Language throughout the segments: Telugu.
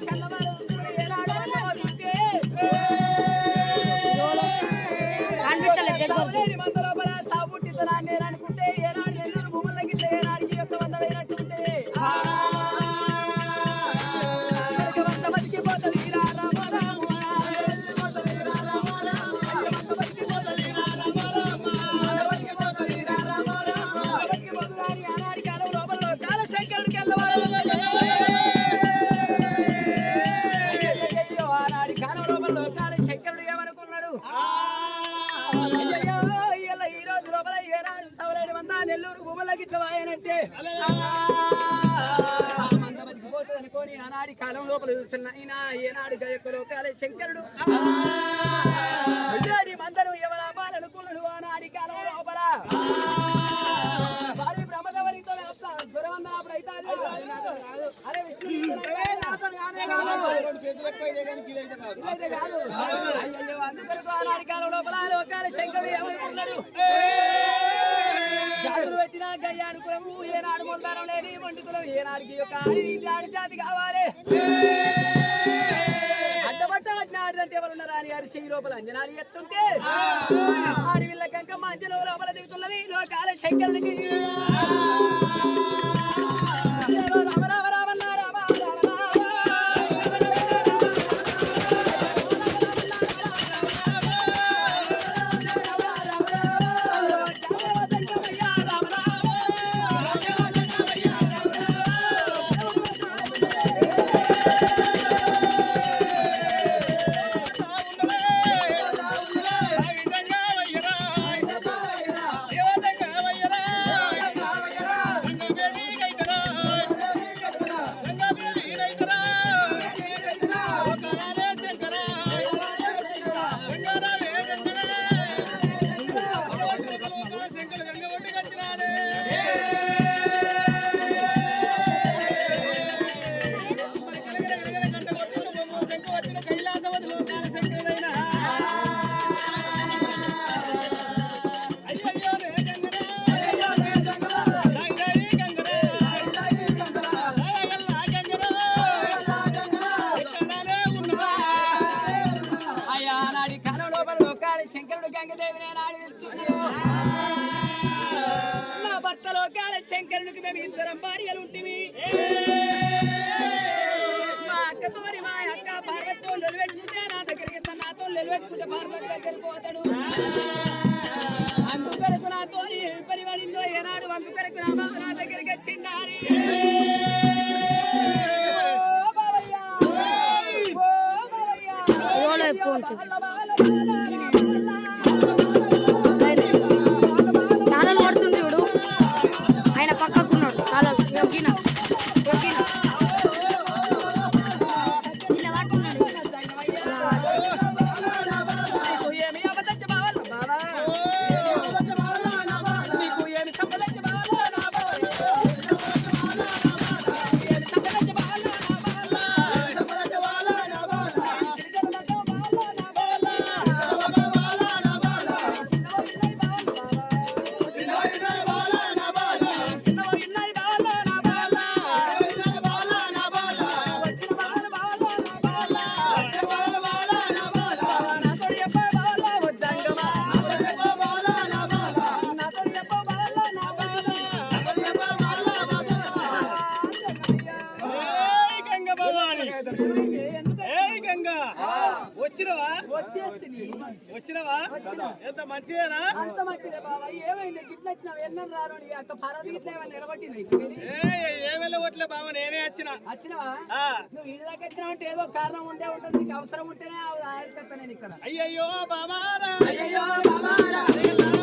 খেলো జాతులు పెట్టినా గయ్య అనుకులము ఏనాడు ఏనాడికి యొక్క ఆడి జాతి కావాలి. అడ్డబట్ట ఆడినంటే ఎవరు ఉన్నారా అని గారి చెయ్యి లోపల అంజనాలు ఎత్తుంటే ఆడివిల్ల కంక మంచి లోపల దిగుతున్నది లోకాల శంకర్లకి పెరుకోతడు అందు కొరకు నాతో పరివాడిందో ఏనాడు అందు నా బాబు నా దగ్గరికి వచ్చిండాలి ఫోన్ వచ్చినావా? ఎంత మంచిదేనా? అంత మంచిదే బాబా ఏమైంది? ఇట్లా వచ్చినావు? ఎన్న రాను అంత పరాది ఇట్లా ఏమైనా నిలబట్టింది ఏమైనా కొట్లే బాబా నేనే వచ్చిన. వచ్చినావా? నువ్వు ఇళ్ళకి వచ్చినావు అంటే ఏదో కారణం ఉంటే ఉంటుంది. నీకు అవసరం ఉంటేనే ఆయన చెప్తాను నేను ఇక్కడ. అయ్యయ్యో బాబా అయ్యో బాబా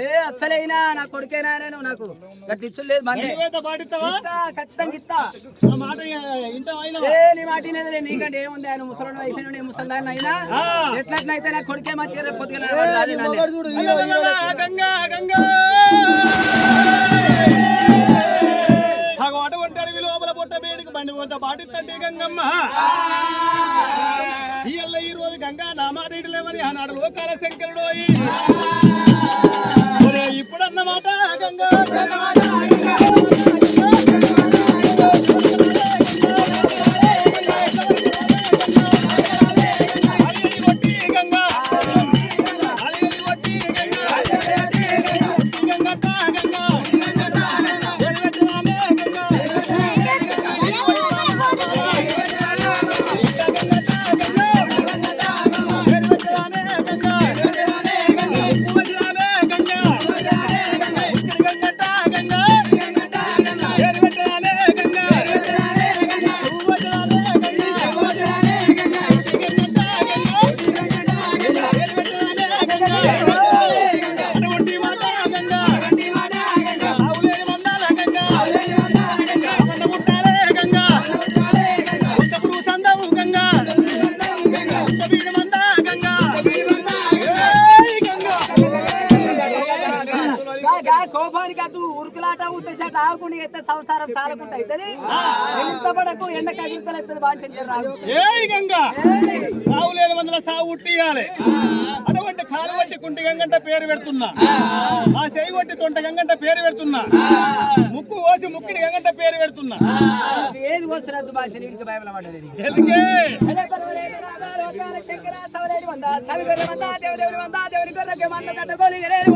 ఏ అస్సలైనా నా కొడుకేనా నేను నాకు గట్టి ఇచ్చు లేదు మందే. నువ్వేత పాటిస్తావా? ఇస్తా, ఖచ్చితంగా ఇస్తా. ఏ నీ మాట లేదు. నీకంటే ఏముంది? ఆయన ముసలాడు అయిపోయిన నేను ముసలాడిని అయినా. ఎట్లట్లయితే నా కొడుకే మంచిగా రేపు లోపల పుట్ట వేడికి బండి కొంత గంగమ్మ. ఈ రోజు గంగా నామారేడులేమని ఆనాడు లోకాల శంకరుడు ఉరుకులాట ఉత్తేసాట ఆగకుండా ఎత్తే సంసారం సాలకుండా అవుతుంది ఎంత పడకు ఎండ గంగా! సాగు లేని వందల సాగు ఉట్టియాలి అటువంటి కాలు వట్టి కుంటి గంగంట పేరు పెడుతున్నా. ఆ. చెయ్యి కొట్టి తొంట గంగంట పేరు పెడుతున్నా. ముక్కు కోసి ముక్కిడి గంగంట పేరు పెడుతున్నా. ఏది వీడికి బైబిల్ పడ్డది? ఎందుకే? వంద, దేవుని గొర్రెకి మంద కట్టుకొని ఎరేరు.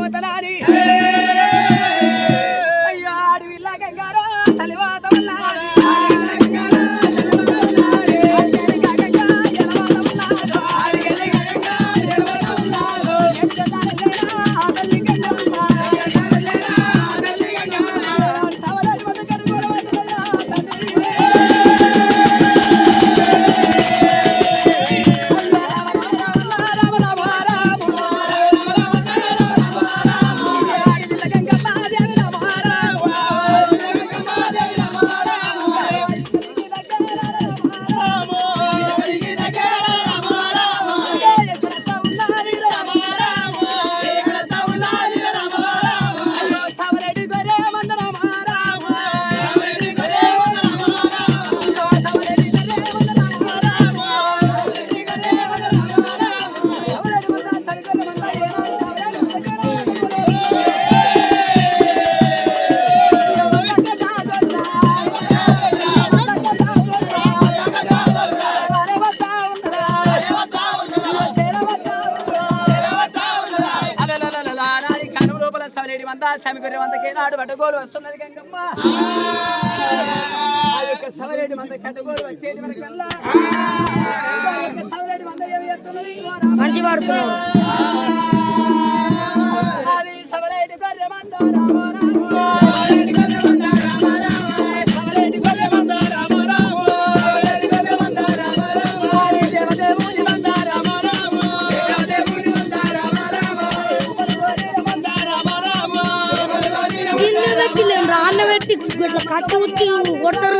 సమికొరి వందకి నాడు పట్టుకోలు వస్తున్నది గంగమ్మ. ఆ యొక్క సవరేడు మంద కట్టుకోలు వచ్చేది సవరేడు ఏమి ఎత్తున్నది మంచి వాడుతున్నాడు అది సవరేడు గొర్రె మంద రామ காத்து ஊற்றி ஒருத்தர்.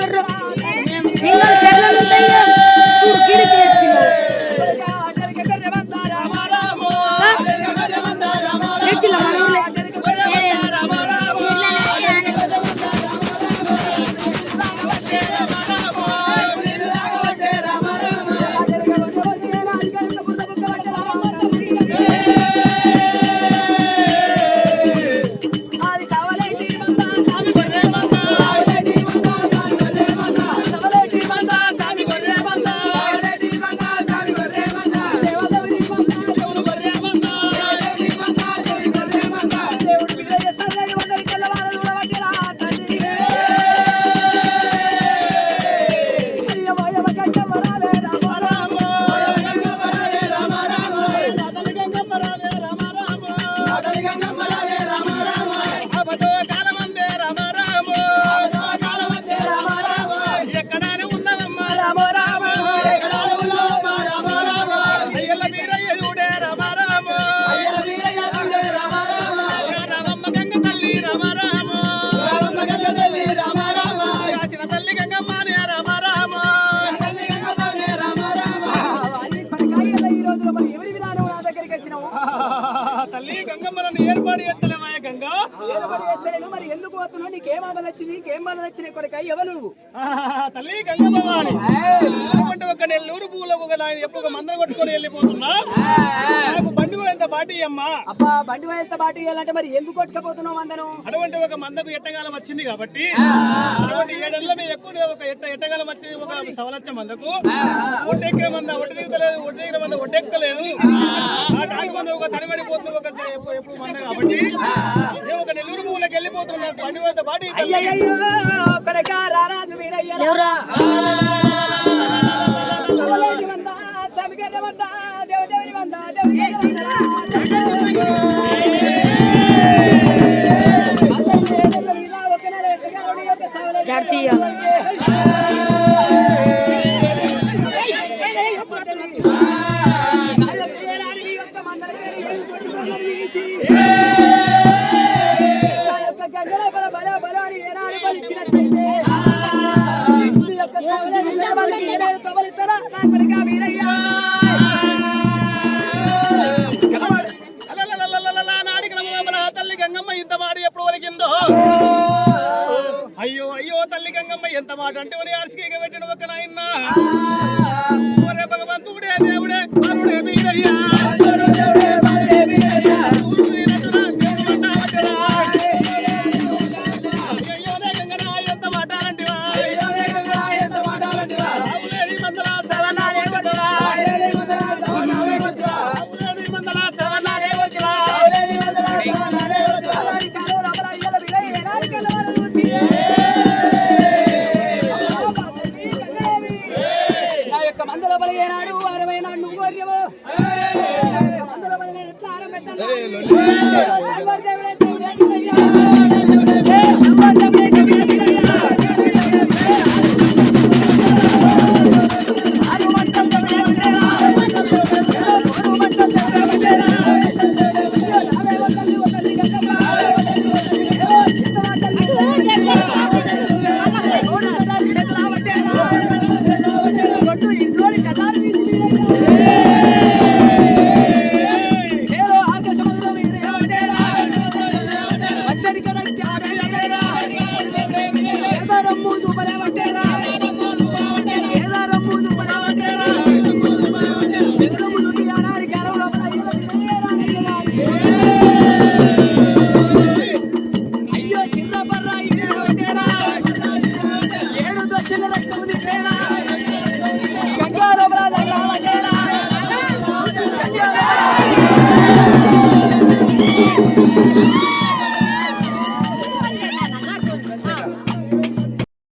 ఎందుకు పోతున్నావు? నీకేం బాధలు వచ్చింది? నీకేం బాధలు వచ్చినాయి కొడుక ఎవరు నువ్వు? తల్లి గంగమ్మ వాణి అంటే ఒక నెల్లూరు పూలకు ఒక నాయన ఎప్పుడు ఒక మందరం కొట్టుకొని వెళ్ళిపోతున్నా? బాటి అమ్మా అబ్బా బండి వయసు బాటి ఇవ్వాలంటే మరి ఎందుకు కొట్టుకపోతున్నావు అందను అటువంటి ఒక మందకు ఎట్టగాలం వచ్చింది కాబట్టి అటువంటి ఏడల్లో మేము ఎక్కువ ఒక ఎట్ట ఎట్టగాలం వచ్చింది ఒక సవలచ్చ మందకు ఒడ్డెక్కే మంద ఒడ్డు దిగుతలేదు ఒడ్డు దిగిన మంద ఒడ్డెక్కలేదు ఆ టాకి మంద ఒక తడిపడిపోతుంది ఒక ఎప్పుడు మంద కాబట్టి మేము ఒక నెల్లూరు వెళ్ళిపోతున్నాం బండి వద్ద బాటి అయ్యయ్యో కొడుక రారాజు వీరయ్య ఎవరా తమలేటి వంద, తమిగేటి వంద, దేవదేవుని తొబలిస్తారా? నా